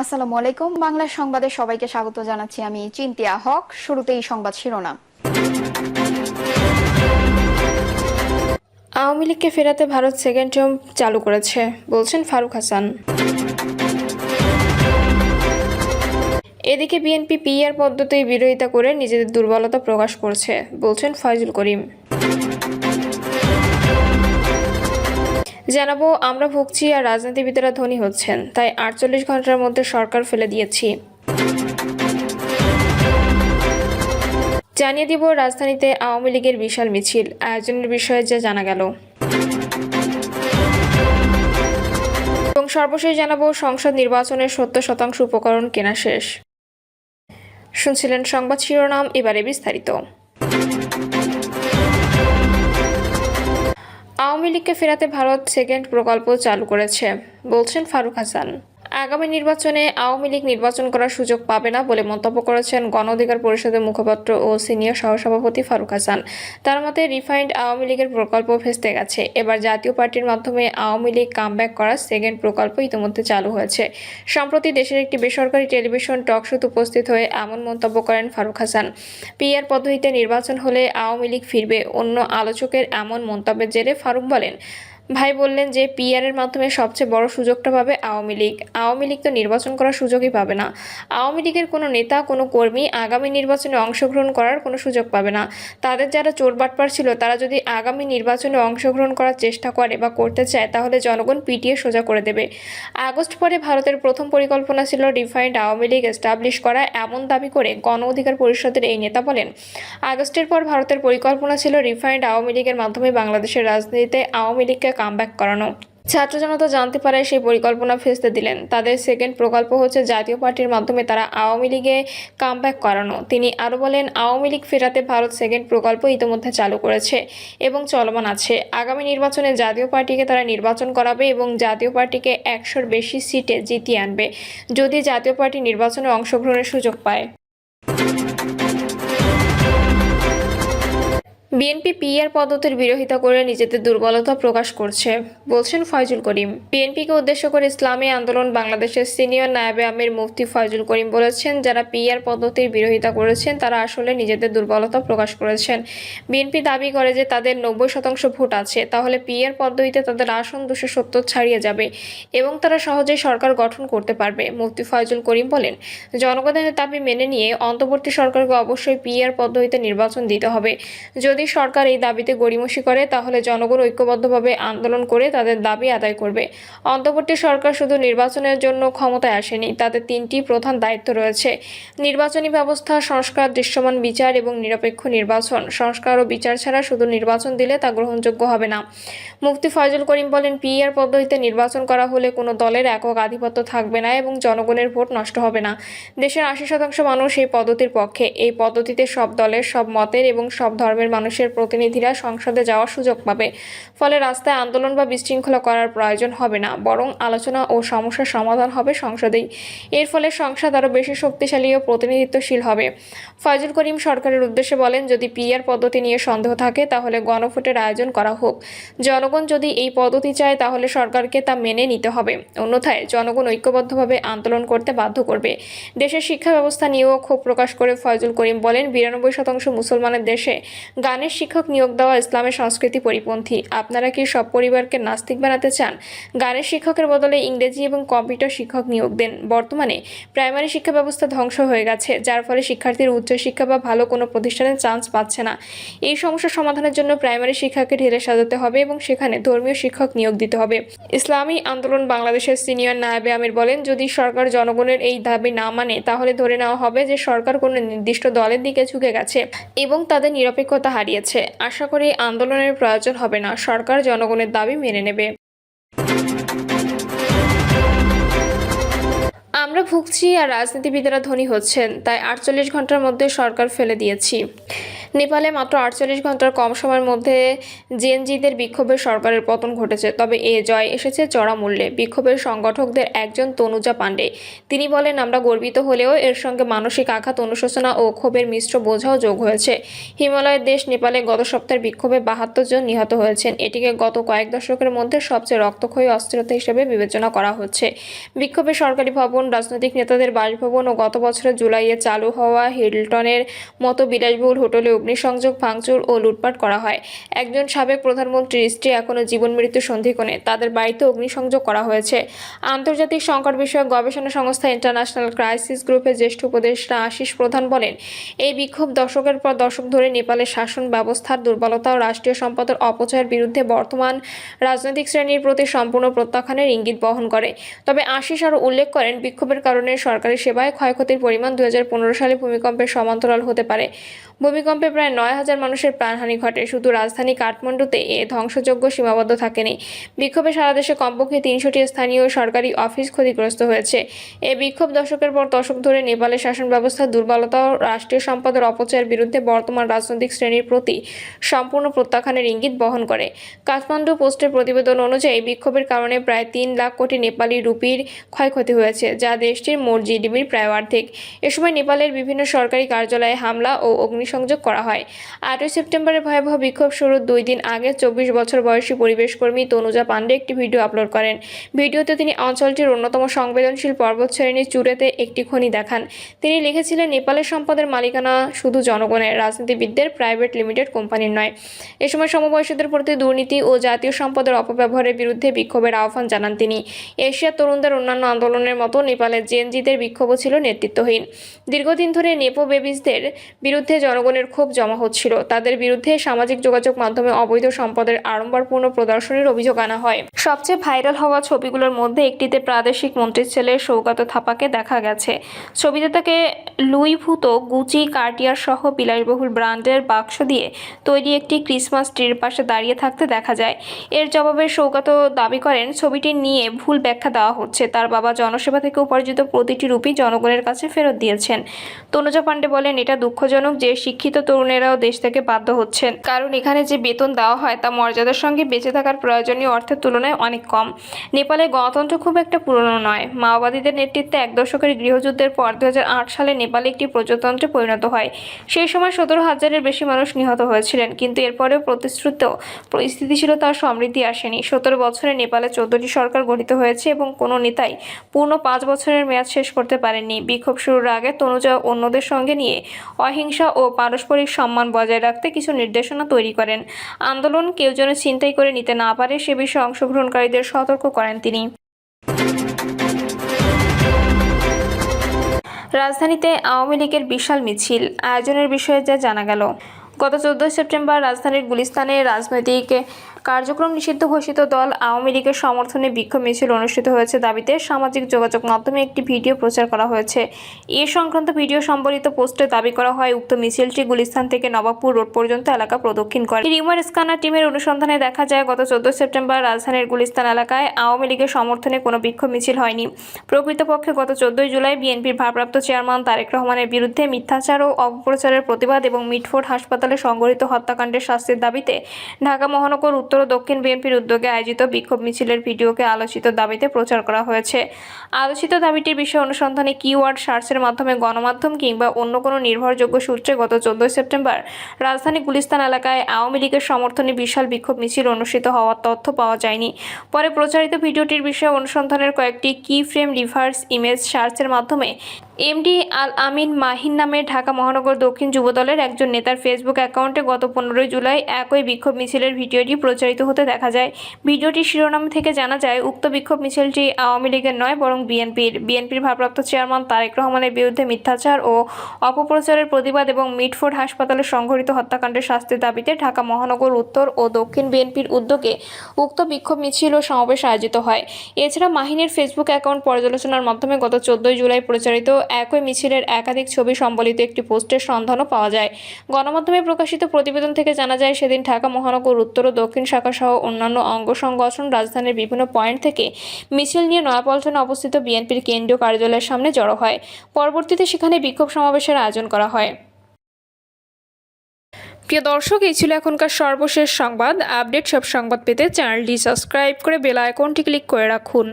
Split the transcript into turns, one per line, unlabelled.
আসসালামু আলাইকুম। বাংলা সংবাদে সবাইকে স্বাগত জানাচ্ছি আমি চিন্তিয়া হক। শুরুতেই সংবাদ শিরোনাম।
আওয়ামী লীগকে ফেরাতে ভারত সেকেন্ড টার্ম চালু করেছে, বলছেন ফারুক হাসান। এদিকে বিএনপি পিআর পদ্ধতির বিরোধিতা করে নিজেদের দুর্বলতা প্রকাশ করছে, বলছেন ফয়জুল করিম। জানাব, আমরা ভুগছি আর রাজনীতিবিদেরা ধনী হচ্ছেন। তাই আটচল্লিশ ঘণ্টার মধ্যে সরকার ফেলে দিয়েছি। জানিয়ে দিব, রাজধানীতে আওয়ামী লীগের বিশাল মিছিল। আয়োজনের বিষয়ে যা জানা গেল। এবং সর্বশেষ জানাব, সংসদ নির্বাচনের সত্তর শতাংশ উপকরণ কেনা শেষ। শুনছিলেন সংবাদ শিরোনাম, এবারে বিস্তারিত। আওয়ামী লীগকে ফেরাতে ভারত সেকেন্ড প্রকল্প চালু করেছে বলছেন ফারুক হাসান। আগামী নির্বাচনে আওয়ামী লীগ নির্বাচন করার সুযোগ পাবে না বলে মন্তব্য করেছেন গণ অধিকার পরিষদের মুখপাত্র ও সিনিয়র সহসভাপতি ফারুক হাসান। তার মতে, রিফাইন্ড আওয়ামী লীগের প্রকল্প ভেস্তে গেছে। এবার জাতীয় পার্টির মাধ্যমে আওয়ামী লীগ কামব্যাক করার সেকেন্ড প্রকল্প ইতিমধ্যে চালু হয়েছে। সম্প্রতি দেশের একটি বেসরকারি টেলিভিশন টকশোতে উপস্থিত হয়ে এমন মন্তব্য করেন ফারুক হাসান। পিআর পদ্ধতিতে নির্বাচন হলে আওয়ামী লীগ ফিরবে। অন্য আলোচকের এমন মন্তব্যের জেরে ফারুক বলেন ভাই বললেন যে পিআর এর মাধ্যমে সবচেয়ে বড় সুযোগটা পাবে আওয়ামী লীগ। আওয়ামী লীগ তো নির্বাচন করার সুযোগই পাবে না। আওয়ামী লীগের কোনো নেতা, কোনো কর্মী আগামী নির্বাচনে অংশগ্রহণ করার কোনো সুযোগ পাবে না। তাদের যারা চোর বাটপার ছিল, তারা যদি আগামী নির্বাচনে অংশগ্রহণ করার চেষ্টা করে বা করতে চায়, তাহলে জনগণ পিটিয়ে সোজা করে দেবে। আগস্ট পরে ভারতের প্রথম পরিকল্পনা ছিল ডিফাইন্ড আওয়ামী লীগ এস্টাবলিশ করা এমন দাবি করে গণ অধিকার পরিষদের এই নেতা বলেন, আগস্টের পর ভারতের পরিকল্পনা ছিল রিফাইন্ড আওয়ামী লীগের মাধ্যমে বাংলাদেশের রাজনীতিতে আওয়ামী লীগকে কামব্যাক করানো। ছাত্র জনতা জানতে পারে সেই পরিকল্পনা ফেসতে দিলেন। তাদের সেকেন্ড প্রকল্প হচ্ছে জাতীয় পার্টির মাধ্যমে তারা আওয়ামী লীগে কামব্যাক করানো। তিনি আরও বলেন, আওয়ামী লীগ ফেরাতে ভারত সেকেন্ড প্রকল্প ইতিমধ্যে চালু করেছে এবং চলমান আছে। আগামী নির্বাচনে জাতীয় পার্টিকে তারা নির্বাচন করাবে এবং জাতীয় পার্টিকে একশোর বেশি সিটে জিতিয়ে আনবে। যদি জাতীয় পার্টি নির্বাচনে অংশগ্রহণের সুযোগ পায়। বিএনপি পিআর পদ্ধতির বিরোধিতা করে নিজেদের দুর্বলতা প্রকাশ করছে। বলছেন ফয়জুল করিম। বিএনপিকে উদ্দেশ্য করে ইসলামী আন্দোলন বাংলাদেশের সিনিয়র নায়েবে আমির মুফতি ফয়জুল করিম বলেছেন, যারা পিআর পদ্ধতির বিরোধিতা করেছেন, তারা আসলে নিজেদের দুর্বলতা প্রকাশ করেছেন। বিএনপি দাবি করে যে তাদের নব্বই শতাংশ ভোট আছে, তাহলে পিআর পদ্ধতিতে তাদের আসন দুশো সত্তর ছাড়িয়ে যাবে এবং তারা সহজেই সরকার গঠন করতে পারবে, মুফতি ফয়জুল করিম বলেন। জনগণের দাবি মেনে নিয়ে অন্তর্বর্তী সরকারকে অবশ্যই পিআর পদ্ধতিতে নির্বাচন দিতে হবে। যদি সরকার এই দাবিতে গড়িমসি করে, তাহলে জনগণ ঐক্যবদ্ধভাবে আন্দোলন করে তাদের দাবি আদায় করবে। অন্তর্বর্তী সরকার শুধু নির্বাচনের জন্য ক্ষমতায় আসেনি, তাতে তিনটি প্রধান দায়িত্ব রয়েছে। নির্বাচনী ব্যবস্থা, সংস্কার, দৃশ্যমান বিচার এবং নিরপেক্ষ নির্বাচন। সংস্কার ও বিচার ছাড়া শুধু নির্বাচন দিলে তা গ্রহণযোগ্য হবে না। মুফতি ফয়জুল করিম বলেন পিআর পদ্ধতিতে নির্বাচন করা হলে কোনো দলের একক আধিপত্য থাকবে না এবং জনগণের ভোট নষ্ট হবে না। দেশের আশি শতাংশ মানুষ এই পদ্ধতির পক্ষে। এই পদ্ধতিতে সব দলের, সব মতের এবং সব ধর্মের মানুষের প্রতিনিধিরা সংসদে যাওয়ার সুযোগ পাবে। ফলে রাস্তায় আন্দোলন বা বিশৃঙ্খলা করার প্রয়োজন হবে না, বরং আলোচনা ও সমস্যার সমাধান হবে সংসদেই। এর ফলে সংসদ আরও বেশি শক্তিশালী ও প্রতিনিধিত্বশীল হবে। ফয়জুল করিম সরকারের উদ্দেশ্যে বলেন, যদি পিআর পদ্ধতি নিয়ে সন্দেহ থাকে, তাহলে গণভোটের আয়োজন করা হোক। জনগণ যদি এই পদ্ধতি চায়, তাহলে সরকারকে তা মেনে নিতে হবে। অন্যথায় জনগণ ঐক্যবদ্ধভাবে আন্দোলন করতে বাধ্য করবে। দেশের শিক্ষা ব্যবস্থা নিয়েও ক্ষোভ প্রকাশ করে ফয়জুল করিম বলেন, বিরানব্বই শতাংশ মুসলমানের দেশে গানের শিক্ষক নিয়োগ দেওয়া ইসলামের সংস্কৃতি পরিপন্থী। আপনারা কি সব পরিবারকে নাস্তিক বানাতে চান? গানের শিক্ষকের বদলে ইংরেজি এবং কম্পিউটার শিক্ষক নিয়োগ দেন। বর্তমানে প্রাইমারি শিক্ষা ব্যবস্থা ধ্বংস হয়ে গেছে, যার ফলে শিক্ষার্থীর উচ্চশিক্ষা বা ভালো কোনো প্রতিষ্ঠানে চান্স পাচ্ছে না। এই সমস্যা সমাধানের জন্য প্রাইমারি শিক্ষাকে ঢেলে সাজাতে হবে এবং সেখানে ধর্মীয় শিক্ষক নিয়োগ দিতে হবে। ইসলামী আন্দোলন বাংলাদেশের সিনিয়র নায়েবে আমির বলেন, যদি সরকার জনগণের এই দাবি না মানে তাহলে ধরে নেওয়া হবে যে সরকার কোনো নির্দিষ্ট দলের দিকে ঝুঁকে গেছে এবং তাদের নিরপেক্ষতা হারিয়েছে আশা করি আন্দোলনের প্রয়োজন হবে না। সরকার জনগণের দাবি মেনে নেবে। আমরা ভুগছি আর রাজনীতিবিদেরা ধনী হচ্ছেন, তাই আটচল্লিশ ঘণ্টার মধ্যে সরকার ফেলে দিয়েছি। নেপালে মাত্র আটচল্লিশ ঘণ্টার কম সময়ের মধ্যে জেএনজিদের বিক্ষোভে সরকারের পতন ঘটেছে। তবে এ জয় এসেছে চড়া মূল্যে। বিক্ষোভের সংগঠকদের একজন তনুজা পাণ্ডে। তিনি বলেন, আমরা গর্বিত হলেও এর সঙ্গে মানসিক আঘাত, অনুশোচনা ও ক্ষোভের মিশ্র বোঝাও যোগ হয়েছে। হিমালয়ের দেশ নেপালে গত সপ্তাহের বিক্ষোভে বাহাত্তর জন নিহত হয়েছেন। এটিকে গত কয়েক দশকের মধ্যে সবচেয়ে রক্তক্ষয়ী অস্থিরতা হিসেবে বিবেচনা করা হচ্ছে। বিক্ষোভে সরকারি ভবন রাজনৈতিক নেতাদের বাসভবন ও গত বছরের জুলাইয়ে চালু হওয়া হিলটনের মতো বিলাসবহুল হোটেলে অগ্নিসংযোগ, ভাঙচুর ও লুটপাট করা হয়। একজন সাবেক প্রধানমন্ত্রীর স্ত্রী এখনও জীবন মৃত্যু সন্ধিক্ষণে তাদের বাড়িতে অগ্নিসংযোগ করা হয়েছে। আন্তর্জাতিক সংকট বিষয়ক গবেষণা সংস্থা ইন্টারন্যাশনাল ক্রাইসিস গ্রুপের জ্যেষ্ঠ উপদেষ্টা আশিস প্রধান বলেন, এই বিক্ষোভ দশকের পর দশক ধরে নেপালের শাসন ব্যবস্থার দুর্বলতা ও রাষ্ট্রীয় সম্পদের অপচয়ের বিরুদ্ধে বর্তমান রাজনৈতিক শ্রেণির প্রতি সম্পূর্ণ প্রত্যাখ্যানের ইঙ্গিত বহন করে। তবে আশিস আরও উল্লেখ করেন বিক্ষোভের কারণে সরকারি সেবায় ক্ষয়ক্ষতির পরিমাণ দুই হাজার পনেরো সালে ভূমিকম্পের সমান্তরাল হতে পারে। ভূমিকম্পে প্রায় নয় হাজার মানুষের প্রাণহানি ঘটে। শুধু রাজধানী কাঠমান্ডুতে এ ধ্বংসযজ্ঞ সীমাবদ্ধ থাকেনি। বিক্ষোভে সারা দেশে কমপক্ষে তিনশোটি স্থানীয় সরকারি অফিস ক্ষতিগ্রস্ত হয়েছে। এই বিক্ষোভ দশকের পর দশক ধরে নেপালের শাসন ব্যবস্থার দুর্বলতা ও রাষ্ট্রীয় সম্পদের অপচয়ের বিরুদ্ধে বর্তমান রাজনৈতিক শ্রেণির প্রতি সম্পূর্ণ প্রত্যাখ্যানের ইঙ্গিত বহন করে। কাঠমান্ডু পোস্টের প্রতিবেদন অনুযায়ী, বিক্ষোভের কারণে প্রায় তিন লাখ কোটি নেপালি রুপির ক্ষয়ক্ষতি হয়েছে, যা দেশটির মোট জিডিপির প্রায় অর্ধেক। এ সময় নেপালের বিভিন্ন সরকারি কার্যালয়ে হামলা ও অগ্নিসংযোগ করা হয়। আটই সেপ্টেম্বরে ভয়াবহ বিক্ষোভ শুরুর দুই দিন আগে চব্বিশ বছর বয়সী পরিবেশকর্মী তনুজা পান্ডে একটি ভিডিও আপলোড করেন। ভিডিওতে তিনি অঞ্চলটির অন্যতম সংবেদনশীল পর্বত চূড়াতে একটি খনি দেখান। তিনি লিখেছিলেন, নেপালের সম্পদের মালিকানা শুধু জনগণের, রাজনীতিবিদদের, প্রাইভেট লিমিটেড কোম্পানির নয়। এ সময় সমবয়সীদের প্রতি দুর্নীতি ও জাতীয় সম্পদের অপব্যবহারের বিরুদ্ধে বিক্ষোভের আহ্বান জানান তিনি। এশিয়ার তরুণদের অন্যান্য আন্দোলনের মতো নেপালের জেনজিদের বিক্ষোভও ছিল নেতৃত্বহীন। দীর্ঘদিন ধরে নেপো বেবিসদের বিরুদ্ধে জনগণের ক্ষোভ জমা হচ্ছিল। তাদের বিরুদ্ধে সামাজিক যোগাযোগ মাধ্যমে অবৈধ সম্পদের আড়ম্বরপূর্ণ প্রদর্শনীর অভিযোগ আনা হয়। সবচেয়ে ভাইরাল হওয়া ছবিগুলোর মধ্যে একটিতে প্রাদেশিক মন্ত্রীর ছেলে সৌগত থাপাকে দেখা গেছে। ছবিতে তাকে লুইভূত গুচি কার্টিয়ার সহ বিলাসবহুল ব্র্যান্ডের বাক্স দিয়ে তৈরি একটি ক্রিসমাস ট্রির পাশে দাঁড়িয়ে থাকতে দেখা যায়। এর জবাবে সৌগত দাবি করেন, ছবিটি নিয়ে ভুল ব্যাখ্যা দেওয়া হচ্ছে। তার বাবা জনসেবা থেকে উপার্জিত প্রতিটি রুপি জনগণের কাছে ফেরত দিয়েছেন। তনুজা পাণ্ডে বলেন, এটা দুঃখজনক যে শিক্ষিত তরুণেরাও দেশ থেকে বাধ্য হচ্ছেন। কারণ এখানে যে বেতন দেওয়া হয়, তা মর্যাদার সঙ্গে বেঁচে থাকার প্রয়োজনীয় অর্থের তুলনায় অনেক কম। নেপালে গণতন্ত্র খুব একটা পুরনো নয়। মাওবাদীদের নেতৃত্বে এক দশকের গৃহযুদ্ধের পর দু হাজার আট সালে নেপালে একটি প্রজাতন্ত্রে পরিণত হয়। সেই সময় সতেরো হাজারের বেশি মানুষ নিহত হয়েছিলেন, কিন্তু এরপরেও প্রতিশ্রুত পরিস্থিতি ছিল তার সমৃদ্ধি আসেনি। সতেরো বছরে নেপালে চোদ্দটি সরকার গঠিত হয়েছে এবং কোনো নেতাই পূর্ণ পাঁচ বছরের মেয়াদ শেষ করতে পারেননি। বিক্ষোভ শুরুর আগে তনুজা অন্যদের সঙ্গে নিয়ে অহিংসা ও পারস্পরিক সম্মান বজায় রাখতে কিছু নির্দেশনা তৈরি করেন। আন্দোলন কেউ যেন চিন্তাই করে নিতে না পারে, সে বিষয়ে অংশগ্রহণকারীদের সতর্ক করেন তিনি। রাজধানীতে আওয়ামী লীগের বিশাল মিছিল, আয়োজনের বিষয়ে যা জানা গেল। গত চোদ্দোই সেপ্টেম্বর রাজধানীর গুলিস্তানে রাজনৈতিক কার্যক্রম নিষিদ্ধ ঘোষিত দল আওয়ামী লীগের সমর্থনে বিক্ষোভ মিছিল অনুষ্ঠিত হয়েছে দাবিতে সামাজিক যোগাযোগ মাধ্যমে একটি ভিডিও প্রচার করা হয়েছে। এ সংক্রান্ত ভিডিও সম্বলিত পোস্টে দাবি করা হয়, উক্ত মিছিলটি গুলিস্তান থেকে নবাবপুর রোড পর্যন্ত এলাকা প্রদক্ষিণ করে। রিউমার স্ক্যানার টিমের অনুসন্ধানে দেখা যায়, গত চোদ্দ সেপ্টেম্বর রাজধানীর গুলিস্তান এলাকায় আওয়ামী লীগের সমর্থনে কোনো বিক্ষোভ মিছিল হয়নি। প্রকৃতপক্ষে গত চোদ্দই জুলাই বিএনপির ভারপ্রাপ্ত চেয়ারম্যান তারেক রহমানের বিরুদ্ধে মিথ্যাচার ও অপপ্রচারের প্রতিবাদ এবং মিটফোর্ড হাসপাতালে সংঘটিত হত্যাকাণ্ডের শাস্তির দাবিতে ঢাকা মহানগর উত্তর ও দক্ষিণ বিএনপির উদ্যোগে আয়োজিত বিক্ষোভ মিছিলের ভিডিওকে আলোচিত দাবিতে প্রচার করা হয়েছে। আলোচিত দাবিটির বিষয়ে অনুসন্ধানে কিওয়ার্ড সার্চের মাধ্যমে গণমাধ্যম কিংবা অন্য কোনো নির্ভরযোগ্য সূত্রে গত চোদ্দই সেপ্টেম্বর রাজধানী গুলিস্তান এলাকায় আওয়ামী লীগের সমর্থনে বিশাল বিক্ষোভ মিছিল অনুষ্ঠিত হওয়ার তথ্য পাওয়া যায়নি। পরে প্রচারিত ভিডিওটির বিষয়ে অনুসন্ধানের কয়েকটি কি ফ্রেম রিভার্স ইমেজ সার্চের মাধ্যমে এমডি আল আমিন মাহিন নামে ঢাকা মহানগর দক্ষিণ যুবদলের একজন নেতার ফেসবুক অ্যাকাউন্টে গত পনেরোই জুলাই একই বিক্ষোভ মিছিলের ভিডিওটি প্রচারিত হতে দেখা যায়। ভিডিওটির শিরোনাম থেকে জানা যায়, উক্ত বিক্ষোভ মিছিলটি আওয়ামী লীগের নয়, বরং বিএনপির। বিএনপির ভারপ্রাপ্ত চেয়ারম্যান তারেক রহমানের বিরুদ্ধে মিথ্যাচার ও অপপ্রচারের প্রতিবাদ এবং মিটফোর্ড হাসপাতালে সংঘটিত হত্যাকাণ্ডের শাস্তির দাবিতে ঢাকা মহানগর উত্তর ও দক্ষিণ বিএনপির উদ্যোগে উক্ত বিক্ষোভ মিছিল ও সমাবেশ আয়োজিত হয়। এছাড়া মাহিনের ফেসবুক অ্যাকাউন্ট পর্যালোচনার মাধ্যমে গত চোদ্দই জুলাই প্রচারিত একই মিছিলের একাধিক ছবি সম্বলিত একটি পোস্টের সন্ধানও পাওয়া যায়। গণমাধ্যমে প্রকাশিত প্রতিবেদন থেকে জানা যায়, সেদিন ঢাকা মহানগর উত্তর ও দক্ষিণ শাখা সহ অন্যান্য অঙ্গ সংগঠন রাজধানীর বিভিন্ন পয়েন্ট থেকে মিছিল নিয়ে নয়াপল্টনে অবস্থিত বিএনপির কেন্দ্রীয় কার্যালয়ের সামনে জড়ো হয়। পরবর্তীতে সেখানে বিক্ষোভ সমাবেশের আয়োজন করা হয়। প্রিয় দর্শক, এই ছিল এখনকার সর্বশেষ সংবাদ। আপডেট সব সংবাদ পেতে চ্যানেলটি সাবস্ক্রাইব করে বেল আইকনটি ক্লিক করে রাখুন।